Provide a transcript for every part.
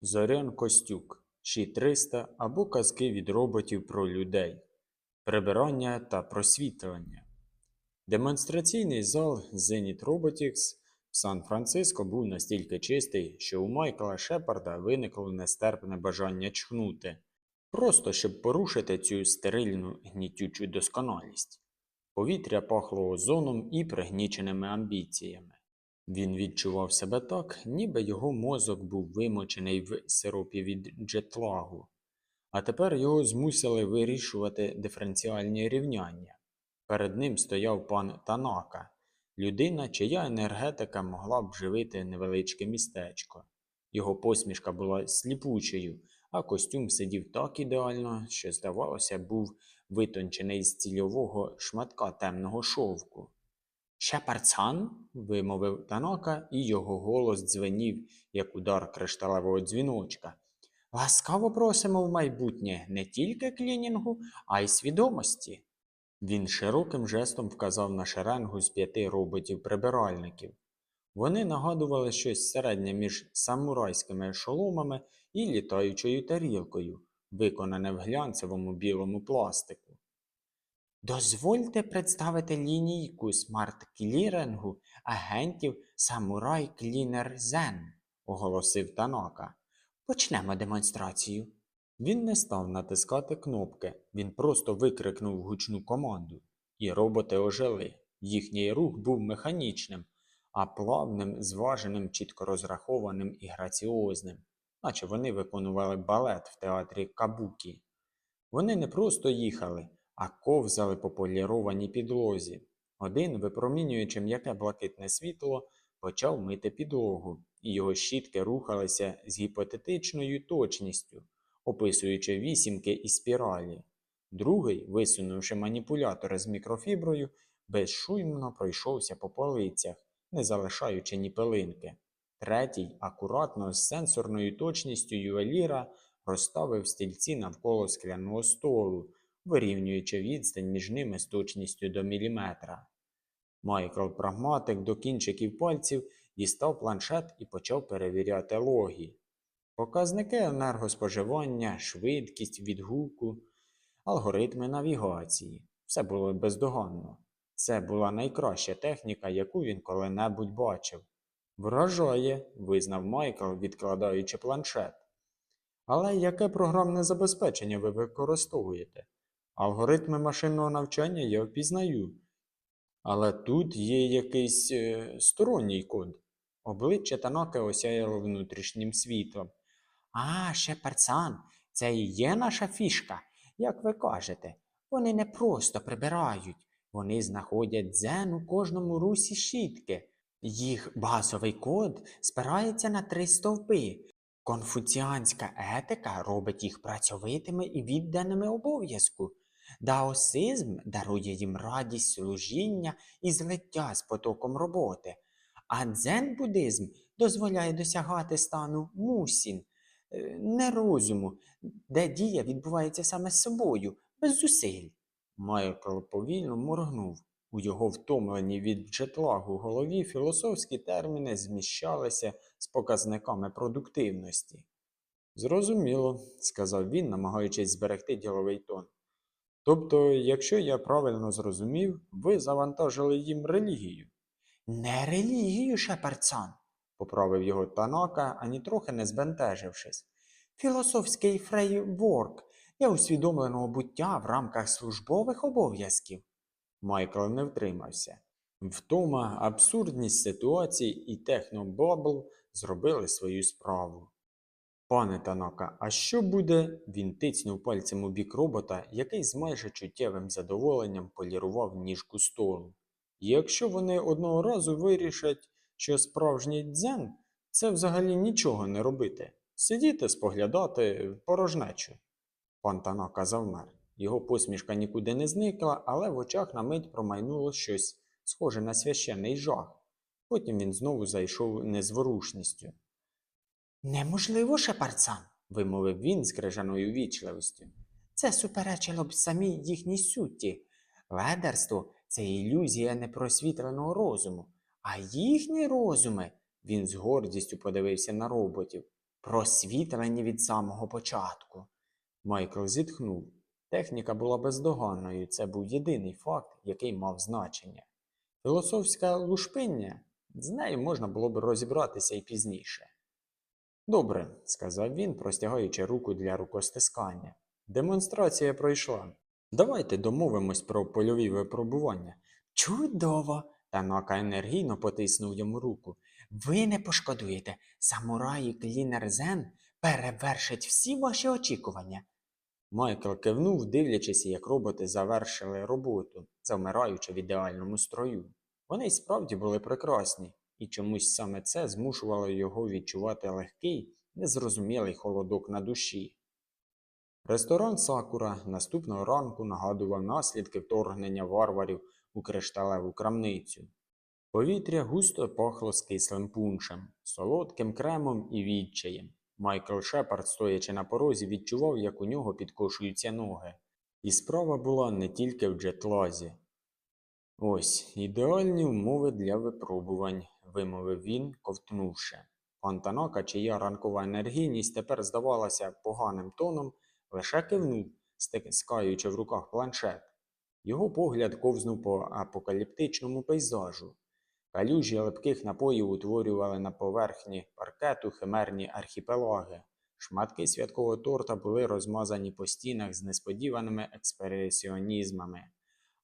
Зорян Костюк, Ші 300 або казки від роботів про людей, прибирання та просвітлення. Демонстраційний зал Zenit Robotics в Сан-Франциско був настільки чистий, що у Майкла Шепарда виникло нестерпне бажання чхнути, просто щоб порушити цю стерильну гнітючу досконалість. Повітря пахло озоном і пригніченими амбіціями. Він відчував себе так, ніби його мозок був вимочений в сиропі від джетлагу, а тепер його змусили вирішувати диференціальні рівняння. Перед ним стояв пан Танака, людина, чия енергетика могла б живити невеличке містечко. Його посмішка була сліпучою, а костюм сидів так ідеально, що, здавалося, був витончений з цільового шматка темного шовку. Шепарцан? вимовив Танака, і його голос дзвенів, як удар кришталевого дзвіночка. Ласкаво просимо в майбутнє не тільки клінінгу, а й свідомості. Він широким жестом вказав на шеренгу з п'яти роботів-прибиральників. Вони нагадували щось середнє між самурайськими шоломами і літаючою тарілкою, виконане в глянцевому білому пластику. Дозвольте представити лінійку смарт-клірингу агентів Samurai Cleaner Zen, оголосив Танака. Почнемо демонстрацію. Він не став натискати кнопки, він просто викрикнув гучну команду, і роботи ожили. Їхній рух був механічним, а плавним, зваженим, чітко розрахованим і граціозним, наче вони виконували балет в театрі Кабукі. Вони не просто їхали, а ковзали по полірованій підлозі. Один, випромінюючи м'яке блакитне світло, почав мити підлогу, і його щітки рухалися з гіпотетичною точністю, описуючи вісімки і спіралі. Другий, висунувши маніпулятори з мікрофіброю, безшумно пройшовся по полицях, не залишаючи ні пилинки. Третій, акуратно з сенсорною точністю ювеліра, розставив стільці навколо скляного столу, вирівнюючи відстань між ними з точністю до міліметра. Майкл прагматик до кінчиків пальців дістав планшет і почав перевіряти логі. Показники енергоспоживання, швидкість відгуку, алгоритми навігації. Все було бездоганно. Це була найкраща техніка, яку він коли-небудь бачив. Вражає, визнав Майкл, відкладаючи планшет. Але яке програмне забезпечення ви використовуєте? Алгоритми машинного навчання я впізнаю. Але тут є якийсь е, сторонній код. Обличчя Танаки осяяло внутрішнім світлом. А, Шепарцан, це і є наша фішка, як ви кажете. Вони не просто прибирають, вони знаходять дзен у кожному русі щітки. Їх базовий код спирається на три стовпи. Конфуціанська етика робить їх працьовитими і відданими обов'язку. Даосизм дарує їм радість служіння і злиття з потоком роботи, а дзен-буддизм дозволяє досягати стану мусін, е, нерозуму, де дія відбувається саме з собою, без зусиль. Майкл повільно моргнув. У його втомленій від джетлагу голові філософські терміни зміщалися з показниками продуктивності. Зрозуміло, сказав він, намагаючись зберегти діловий тон. Тобто, якщо я правильно зрозумів, ви завантажили їм релігію. Не релігію, Шепарцан, поправив його Танака, ані трохи не збентежившись. Філософський фрейворк для усвідомленого буття в рамках службових обов'язків. Майкл не втримався. Втома, абсурдність ситуацій і технобабл зробили свою справу. Пане Танака, а що буде? Він тицнув пальцем у бік робота, який з майже чуттєвим задоволенням полірував ніжку столу. Якщо вони одного разу вирішать, що справжній дзен це взагалі нічого не робити, сидіти, споглядати порожнечу. Пан Танака завмер. Його посмішка нікуди не зникла, але в очах на мить промайнуло щось схоже на священний жах. Потім він знову зайшов незворушністю. Неможливо, Шепарцан, вимовив він з крижаною вічливістю. Це суперечило б самій їхній суті. Ледерство це ілюзія непросвітленого розуму, а їхні розуми, він з гордістю подивився на роботів, просвітлені від самого початку. Майкл зітхнув. Техніка була бездоганною, це був єдиний факт, який мав значення. Філософське лушпиння з нею можна було б розібратися і пізніше. Добре, сказав він, простягаючи руку для рукостискання. Демонстрація пройшла. Давайте домовимось про польові випробування. Чудово! Танака енергійно потиснув йому руку. Ви не пошкодуєте. Самураї Клінер Зен перевершить всі ваші очікування. Майкл кивнув, дивлячись, як роботи завершили роботу, завмираючи в ідеальному строю. Вони й справді були прекрасні, і чомусь саме це змушувало його відчувати легкий, незрозумілий холодок на душі. Ресторан Сакура наступного ранку нагадував наслідки вторгнення варварів у кришталеву крамницю. Повітря густо пахло скислим пуншем, солодким кремом і відчаєм. Майкл Шепард, стоячи на порозі, відчував, як у нього підкошуються ноги. І справа була не тільки в джетлазі. Ось ідеальні умови для випробувань, вимовив він, ковтнувши. Пан Танака, чия ранкова енергійність тепер здавалася поганим тоном, лише кивнув, стискаючи в руках планшет. Його погляд ковзнув по апокаліптичному пейзажу. Калюжі липких напоїв утворювали на поверхні паркету химерні архіпелаги. Шматки святкового торта були розмазані по стінах з несподіваними експресіонізмами,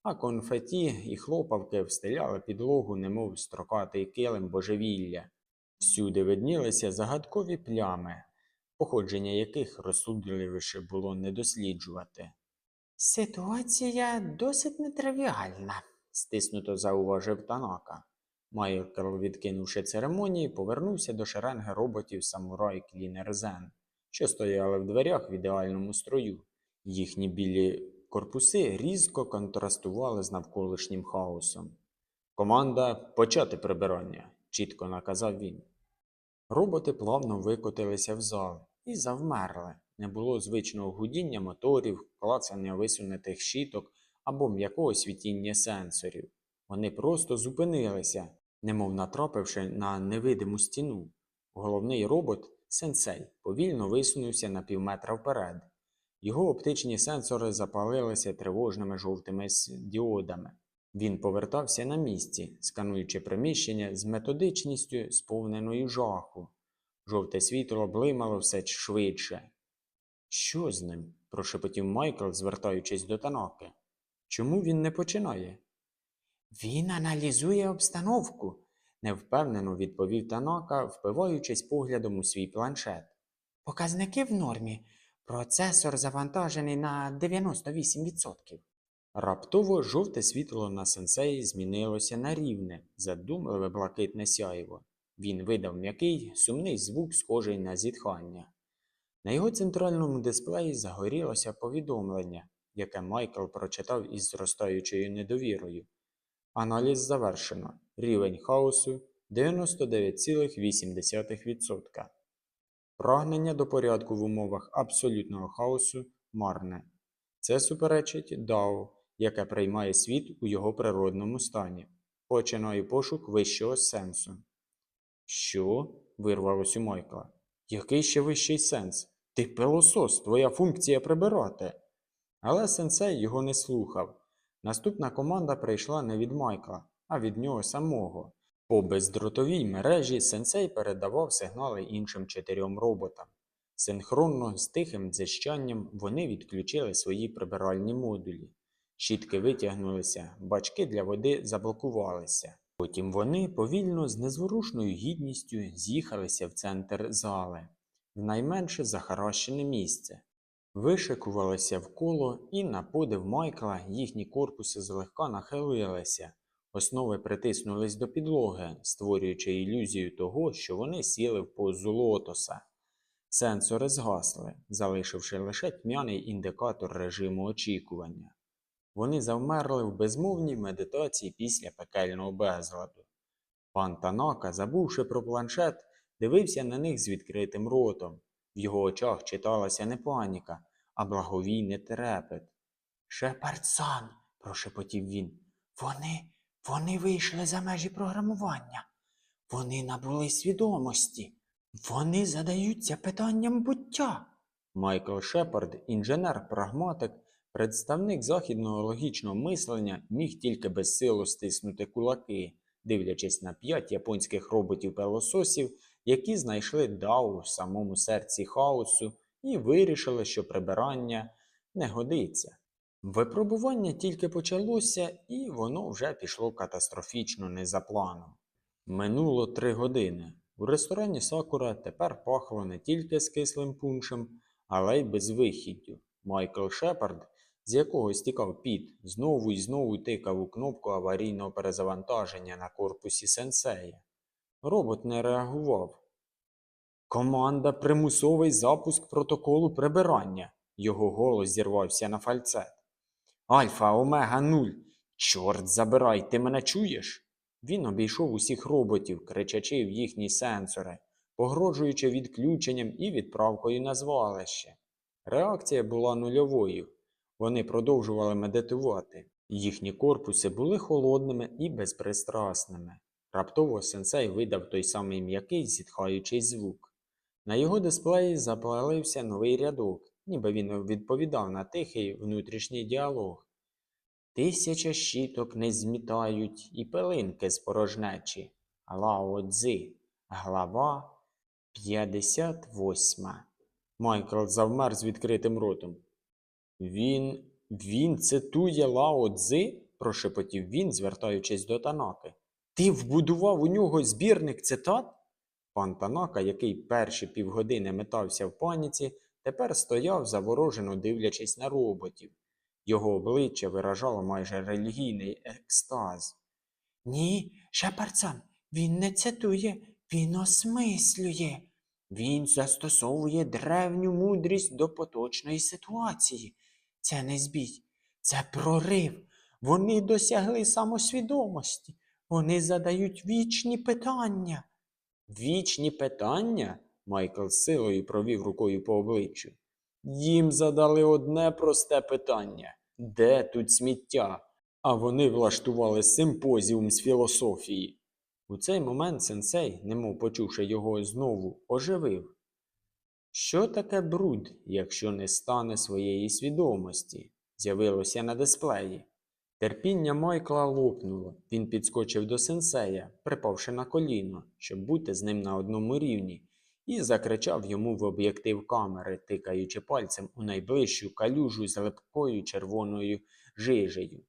а конфеті і хлопавки встиляли підлогу, немов строкатий килим божевілля. Всюди виднілися загадкові плями, походження яких розсудливіше було не досліджувати. Ситуація досить нетривіальна, стиснуто зауважив Танака. Майкл, відкинувши церемонії, повернувся до шеренги роботів самурай Клінер Зен, що стояли в дверях в ідеальному строю. Їхні білі корпуси різко контрастували з навколишнім хаосом. Команда почати прибирання, чітко наказав він. Роботи плавно викотилися в зал і завмерли. Не було звичного гудіння моторів, клацання висунутих щіток або м'якого світіння сенсорів. Вони просто зупинилися, немов натрапивши на невидиму стіну. Головний робот, сенсей, повільно висунувся на півметра вперед. Його оптичні сенсори запалилися тривожними жовтими діодами. Він повертався на місці, скануючи приміщення з методичністю, сповненою жаху. Жовте світло блимало все швидше. Що з ним? прошепотів Майкл, звертаючись до Танаки. Чому він не починає? Він аналізує обстановку, невпевнено відповів Танака, впиваючись поглядом у свій планшет. Показники в нормі. Процесор завантажений на 98%. Раптово жовте світло на сенсеї змінилося на рівне, задумливе блакитне сяйво. Він видав м'який, сумний звук, схожий на зітхання. На його центральному дисплеї загорілося повідомлення, яке Майкл прочитав із зростаючою недовірою. Аналіз завершено. Рівень хаосу 99,8%. Прагнення до порядку в умовах абсолютного хаосу марне. Це суперечить Дао, яке приймає світ у його природному стані. Починає пошук вищого сенсу. Що? вирвалось у Майкла. Який ще вищий сенс? Ти пилосос, твоя функція прибирати. Але сенсей його не слухав. Наступна команда прийшла не від Майкла, а від нього самого. По бездротовій мережі сенсей передавав сигнали іншим чотирьом роботам. Синхронно з тихим дзищанням вони відключили свої прибиральні модулі. Щітки витягнулися, бачки для води заблокувалися. Потім вони повільно з незворушною гідністю з'їхалися в центр зали, в найменше захаращене місце. Вишикувалися вколо, і на подив Майкла їхні корпуси злегка нахилилися. Основи притиснулись до підлоги, створюючи ілюзію того, що вони сіли в позу лотоса. Сенсори згасли, залишивши лише тьмяний індикатор режиму очікування. Вони завмерли в безмовній медитації після пекельного безладу. Пан Танака, забувши про планшет, дивився на них з відкритим ротом. В його очах читалася не паніка, а благовійний трепет. Шепардсан, прошепотів він. Вони, вони вийшли за межі програмування. Вони набули свідомості. Вони задаються питанням буття. Майкл Шепард, інженер-прагматик, представник західного логічного мислення, міг тільки безсило стиснути кулаки, дивлячись на п'ять японських роботів-пелососів, які знайшли Дау в самому серці хаосу і вирішили, що прибирання не годиться. Випробування тільки почалося, і воно вже пішло катастрофічно не за планом. Минуло три години. У ресторані Сакура тепер пахло не тільки з кислим пуншем, але й безвихіддю. Майкл Шепард, з якого стікав піт, знову і знову тикав у кнопку аварійного перезавантаження на корпусі сенсея. Робот не реагував. Команда примусовий запуск протоколу прибирання. Його голос зірвався на фальцет. Альфа, Омега 0. Чорт забирай, ти мене чуєш? Він обійшов усіх роботів, кричачи в їхні сенсори, погрожуючи відключенням і відправкою на звалище. Реакція була нульовою. Вони продовжували медитувати. Їхні корпуси були холодними і безпристрасними. Раптово сенсей видав той самий м'який зітхаючий звук. На його дисплеї запалився новий рядок, ніби він відповідав на тихий внутрішній діалог. Тисяча щіток не змітають і пилинки з порожнечі. Лао Цзи. Глава 58. Майкл завмер з відкритим ротом. Він. він цитує Лао Цзи? прошепотів він, звертаючись до Танаки. Ти вбудував у нього збірник цитат? Пан Танака, який перші півгодини метався в паніці, тепер стояв заворожено дивлячись на роботів. Його обличчя виражало майже релігійний екстаз. Ні, Шепарцан, він не цитує, він осмислює. Він застосовує древню мудрість до поточної ситуації. Це не збій, це прорив. Вони досягли самосвідомості. Вони задають вічні питання. Вічні питання? Майкл силою провів рукою по обличчю. Їм задали одне просте питання де тут сміття? А вони влаштували симпозіум з філософії. У цей момент сенсей, немов почувши його знову, оживив. Що таке бруд, якщо не стане своєї свідомості? З'явилося на дисплеї. Терпіння Майкла лопнуло. Він підскочив до сенсея, припавши на коліно, щоб бути з ним на одному рівні, і закричав йому в об'єктив камери, тикаючи пальцем у найближчу калюжу з липкою червоною жижею.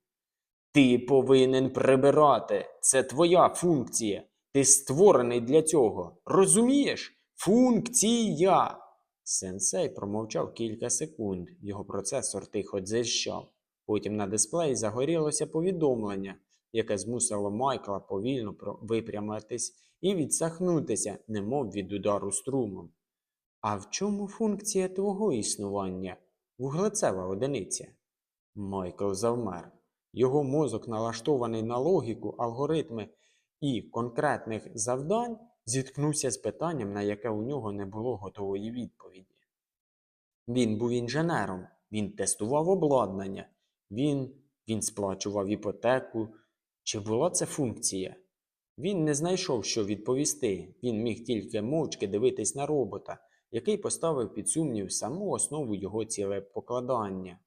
Ти повинен прибирати. Це твоя функція. Ти створений для цього. Розумієш? Функція. Сенсей промовчав кілька секунд. Його процесор тихо дзищав. Потім на дисплеї загорілося повідомлення, яке змусило Майкла повільно випрямитись і відсахнутися, немов від удару струмом. А в чому функція твого існування? Вуглецева одиниця. Майкл завмер. Його мозок, налаштований на логіку, алгоритми і конкретних завдань, зіткнувся з питанням, на яке у нього не було готової відповіді. Він був інженером, він тестував обладнання, він, він сплачував іпотеку. Чи була це функція? Він не знайшов, що відповісти. Він міг тільки мовчки дивитись на робота, який поставив під сумнів саму основу його цілепокладання.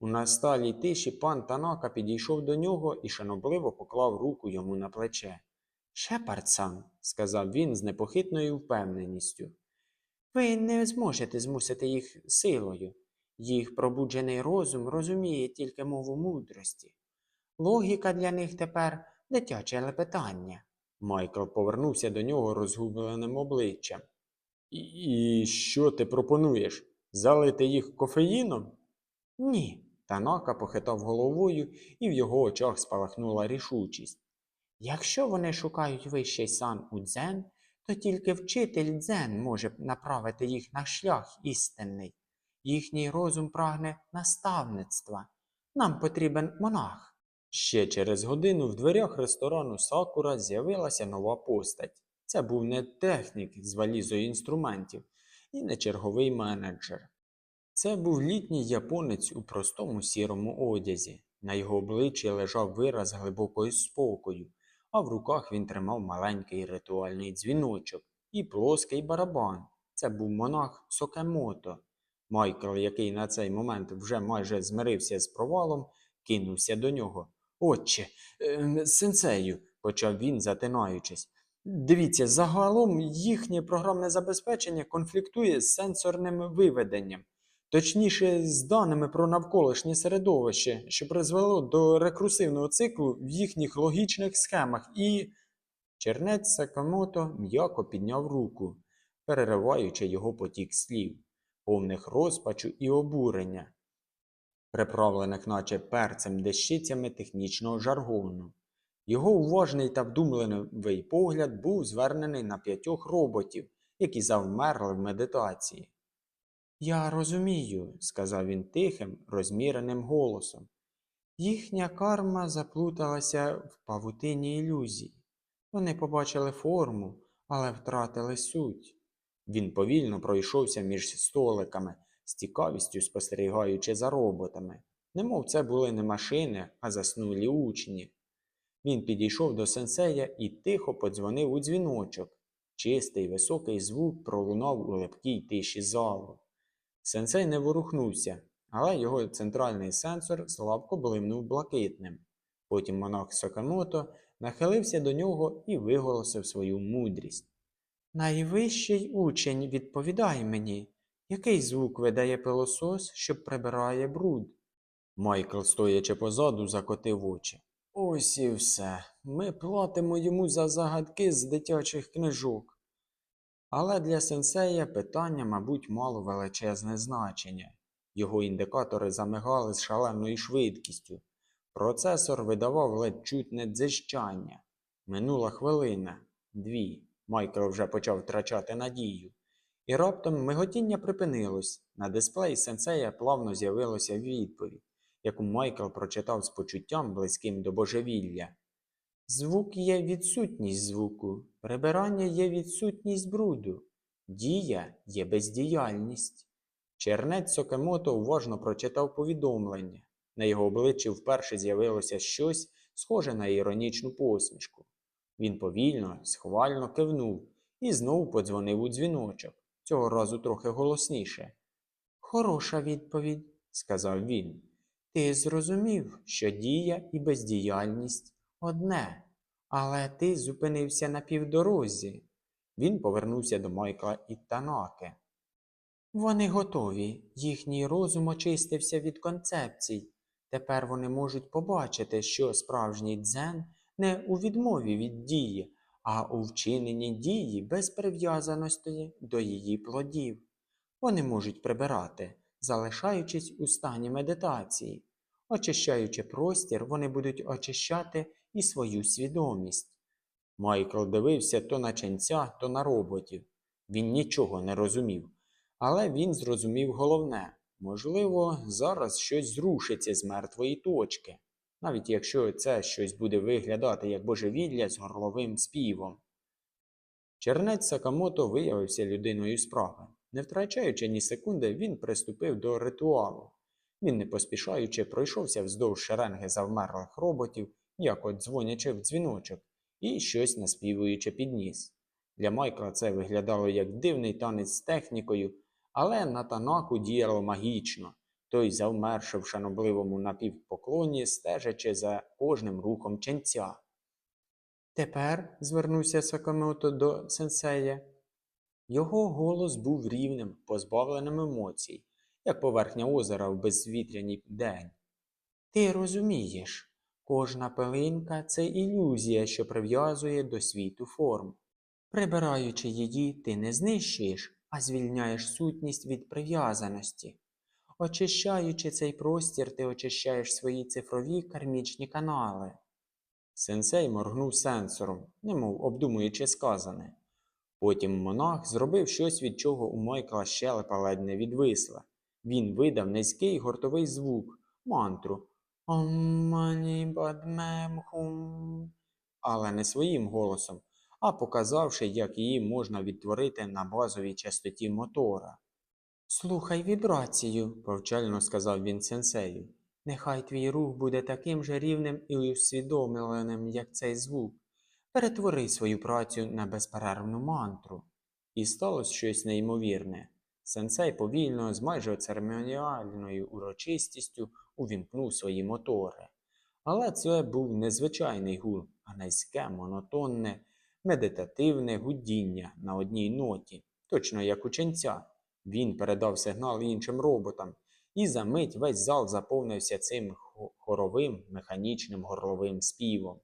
У насталій тиші пан Танака підійшов до нього і шанобливо поклав руку йому на плече. Шепардсан, сказав він з непохитною впевненістю. Ви не зможете змусити їх силою. Їх пробуджений розум розуміє тільки мову мудрості. Логіка для них тепер дитяче лепетання. Майкл повернувся до нього розгубленим обличчям. І, що ти пропонуєш? Залити їх кофеїном? Ні. Танака похитав головою, і в його очах спалахнула рішучість. Якщо вони шукають вищий сан у дзен, то тільки вчитель дзен може направити їх на шлях істинний. Їхній розум прагне наставництва. Нам потрібен монах. Ще через годину в дверях ресторану Сакура з'явилася нова постать. Це був не технік з валізою інструментів і не черговий менеджер. Це був літній японець у простому сірому одязі. На його обличчі лежав вираз глибокої спокою, а в руках він тримав маленький ритуальний дзвіночок, і плоский барабан. Це був монах Сокемото. Майкл, який на цей момент вже майже змирився з провалом, кинувся до нього. Отче, е, сенсею, почав він, затинаючись. Дивіться, загалом їхнє програмне забезпечення конфліктує з сенсорним виведенням, точніше, з даними про навколишнє середовище, що призвело до рекурсивного циклу в їхніх логічних схемах, і. Чернець Сакамото м'яко підняв руку, перериваючи його потік слів, повних розпачу і обурення, приправлених наче перцем дещицями технічного жаргону. Його уважний та вдумливий погляд був звернений на п'ятьох роботів, які завмерли в медитації. Я розумію, сказав він тихим, розміреним голосом. Їхня карма заплуталася в павутині ілюзій. Вони побачили форму, але втратили суть. Він повільно пройшовся між столиками, з цікавістю спостерігаючи за роботами, немов це були не машини, а заснулі учні. Він підійшов до сенсея і тихо подзвонив у дзвіночок. Чистий високий звук пролунав у лепкій тиші залу. Сенсей не ворухнувся, але його центральний сенсор слабко блимнув блакитним. Потім монах Сокамото нахилився до нього і виголосив свою мудрість. Найвищий учень відповідає мені, який звук видає пилосос, що прибирає бруд. Майкл, стоячи позаду, закотив очі. Ось і все. Ми платимо йому за загадки з дитячих книжок. Але для сенсея питання, мабуть, мало величезне значення. Його індикатори замигали з шаленою швидкістю. Процесор видавав ледь чутне дзижчання. Минула хвилина, дві. Майкл вже почав втрачати надію. І раптом миготіння припинилось. На дисплеї сенсея плавно з'явилася відповідь, яку Майкл прочитав з почуттям близьким до божевілля. Звук є відсутність звуку, прибирання є відсутність бруду, дія є бездіяльність. Чернець Сокемото уважно прочитав повідомлення. На його обличчі вперше з'явилося щось схоже на іронічну посмішку. Він повільно, схвально кивнув і знову подзвонив у дзвіночок, цього разу трохи голосніше. Хороша відповідь, сказав він. Ти зрозумів, що дія і бездіяльність одне, але ти зупинився на півдорозі. Він повернувся до Майкла і Танаки. Вони готові, їхній розум очистився від концепцій. Тепер вони можуть побачити, що справжній дзен не у відмові від дії, а у вчиненні дії без прив'язаності до її плодів. Вони можуть прибирати, залишаючись у стані медитації. Очищаючи простір, вони будуть очищати і свою свідомість. Майкл дивився то на ченця, то на роботів. Він нічого не розумів. Але він зрозумів головне можливо, зараз щось зрушиться з мертвої точки, навіть якщо це щось буде виглядати як божевілля з горловим співом. Чернець Сакамото виявився людиною справи. Не втрачаючи ні секунди, він приступив до ритуалу. Він, не поспішаючи, пройшовся вздовж шеренги завмерлих роботів, як дзвонячи в дзвіночок, і щось наспівуючи підніс. Для Майкла це виглядало як дивний танець з технікою, але на танаку діяло магічно, той завмерши в шанобливому напівпоклоні, стежачи за кожним рухом ченця. Тепер, звернувся Сакамото до сенсея, його голос був рівним, позбавленим емоцій, як поверхня озера в безвітряній день. Ти розумієш, кожна пилинка це ілюзія, що прив'язує до світу форм. Прибираючи її, ти не знищуєш, а звільняєш сутність від прив'язаності. Очищаючи цей простір, ти очищаєш свої цифрові кармічні канали. Сенсей моргнув сенсором, немов обдумуючи сказане. Потім монах зробив щось, від чого у Майкла щелепа ледь не відвисла. Він видав низький гуртовий звук, мантру «Ом-мані бадмем-хум», але не своїм голосом, а показавши, як її можна відтворити на базовій частоті мотора. Слухай вібрацію, повчально сказав він сенсею. Нехай твій рух буде таким же рівним і усвідомленим, як цей звук. Перетвори свою працю на безперервну мантру. І сталося щось неймовірне. Сенсей повільно, з майже церемоніальною урочистістю увімкнув свої мотори. Але це був не звичайний гул, а низьке, монотонне, медитативне гудіння на одній ноті, точно як у ченця. Він передав сигнал іншим роботам, і за мить весь зал заповнився цим хоровим механічним горловим співом.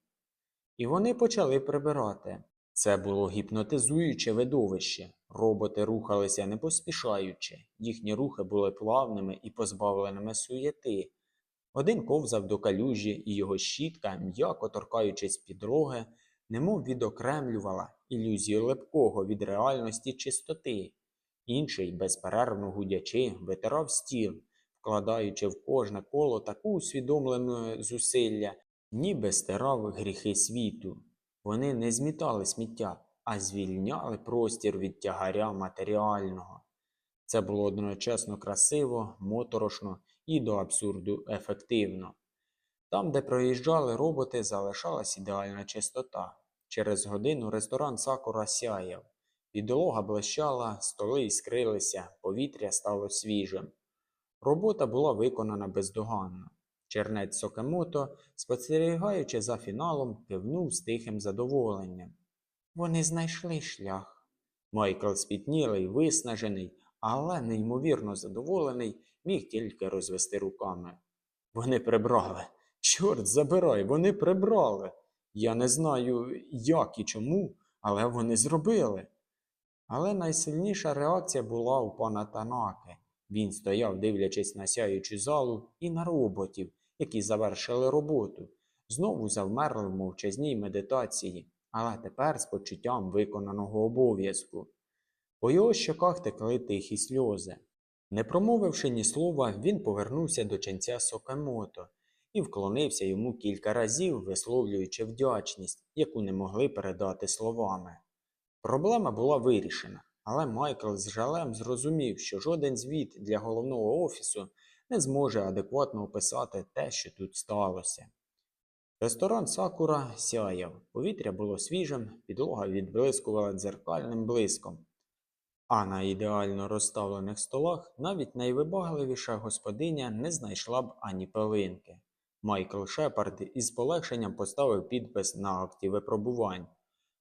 І вони почали прибирати. Це було гіпнотизуюче видовище. Роботи рухалися не поспішаючи, їхні рухи були плавними і позбавленими суєти. Один ковзав до калюжі, і його щітка, м'яко торкаючись підлоги, немов відокремлювала ілюзію лепкого від реальності чистоти. Інший, безперервно гудячи, витирав стіл, вкладаючи в кожне коло таку усвідомлену зусилля, ніби стирав гріхи світу. Вони не змітали сміття, а звільняли простір від тягаря матеріального. Це було одночасно красиво, моторошно і до абсурду ефективно. Там, де проїжджали роботи, залишалась ідеальна чистота. Через годину ресторан Сакура сяяв. Підлога блищала, столи іскрилися, повітря стало свіжим. Робота була виконана бездоганно. Чернець Сокемото, спостерігаючи за фіналом, кивнув з тихим задоволенням. Вони знайшли шлях. Майкл спітнілий, виснажений, але неймовірно задоволений, міг тільки розвести руками. Вони прибрали. Чорт забирай, вони прибрали. Я не знаю, як і чому, але вони зробили. Але найсильніша реакція була у пана Танаки. Він стояв, дивлячись на сяючу залу і на роботів, які завершили роботу, знову завмерли в мовчазній медитації, але тепер з почуттям виконаного обов'язку. По його щоках текли тихі сльози. Не промовивши ні слова, він повернувся до ченця Сокемото і вклонився йому кілька разів, висловлюючи вдячність, яку не могли передати словами. Проблема була вирішена, але Майкл з жалем зрозумів, що жоден звіт для головного офісу не зможе адекватно описати те, що тут сталося. Ресторан Сакура сяяв, повітря було свіжим, підлога відблискувала дзеркальним блиском. А на ідеально розставлених столах навіть найвибагливіша господиня не знайшла б ані пилинки. Майкл Шепард із полегшенням поставив підпис на акті випробувань.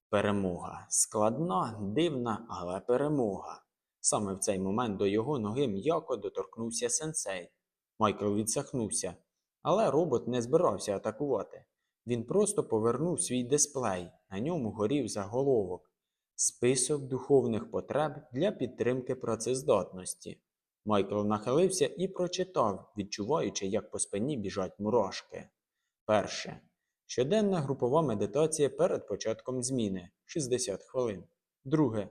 Перемога. Складна, дивна, але перемога. Саме в цей момент до його ноги м'яко доторкнувся сенсей. Майкл відсахнувся, але робот не збирався атакувати. Він просто повернув свій дисплей, на ньому горів заголовок Список духовних потреб для підтримки працездатності. Майкл нахилився і прочитав, відчуваючи, як по спині біжать мурашки. Перше. Щоденна групова медитація перед початком зміни 60 хвилин. Друге.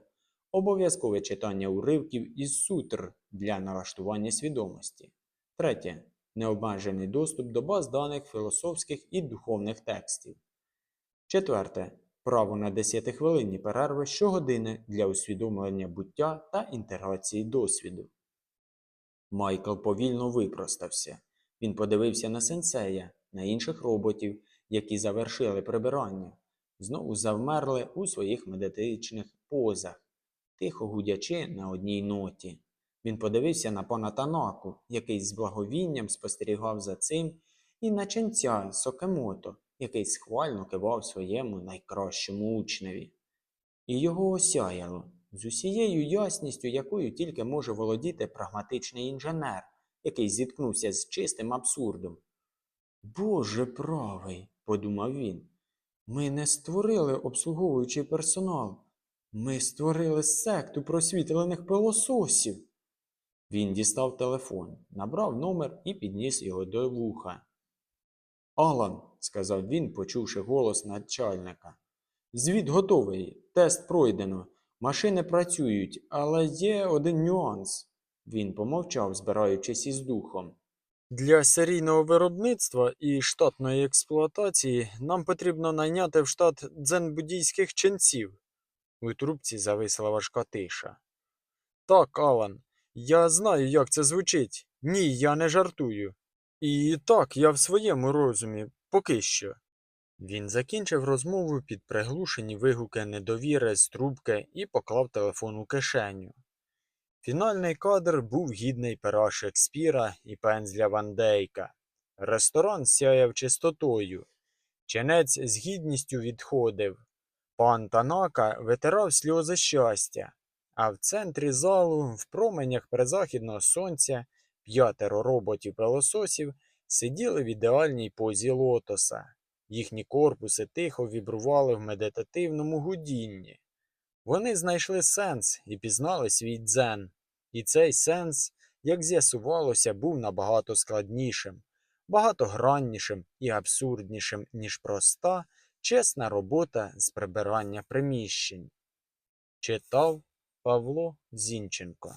Обов'язкове читання уривків із сутр для налаштування свідомості. Третє. Необмежений доступ до баз даних філософських і духовних текстів. Четверте. Право на 10-хвилинні перерви щогодини для усвідомлення буття та інтеграції досвіду. Майкл повільно випростався. Він подивився на сенсея, на інших роботів, які завершили прибирання, знову завмерли у своїх медитичних позах, тихо гудячи на одній ноті. Він подивився на пана Танаку, який з благовінням спостерігав за цим, і на ченця Сокемото, який схвально кивав своєму найкращому учневі. І його осяяло з усією ясністю, якою тільки може володіти прагматичний інженер, який зіткнувся з чистим абсурдом. Боже правий, подумав він. Ми не створили обслуговуючий персонал. Ми створили секту просвітлених пилососів. Він дістав телефон, набрав номер і підніс його до вуха. Алан, сказав він, почувши голос начальника. Звіт готовий, тест пройдено, машини працюють, але є один нюанс. Він помовчав, збираючись із духом. Для серійного виробництва і штатної експлуатації нам потрібно найняти в штат дзен-буддійських ченців. У трубці зависла важка тиша. Так, Алан, я знаю, як це звучить. Ні, я не жартую. І так, я в своєму розумі, поки що. Він закінчив розмову під приглушені вигуки недовіри з трубки і поклав телефон у кишеню. Фінальний кадр був гідний пера Шекспіра і пензля Ван Дейка. Ресторан сяяв чистотою. Ченець з гідністю відходив. Пан Танака витирав сльози щастя, а в центрі залу, в променях призахідного сонця, п'ятеро роботів-пилососів сиділи в ідеальній позі лотоса. Їхні корпуси тихо вібрували в медитативному гудінні. Вони знайшли сенс і пізнали свій дзен. І цей сенс, як з'ясувалося, був набагато складнішим, багатограннішим і абсурднішим, ніж проста, чесна робота з прибирання приміщень. Читав Павло Зінченко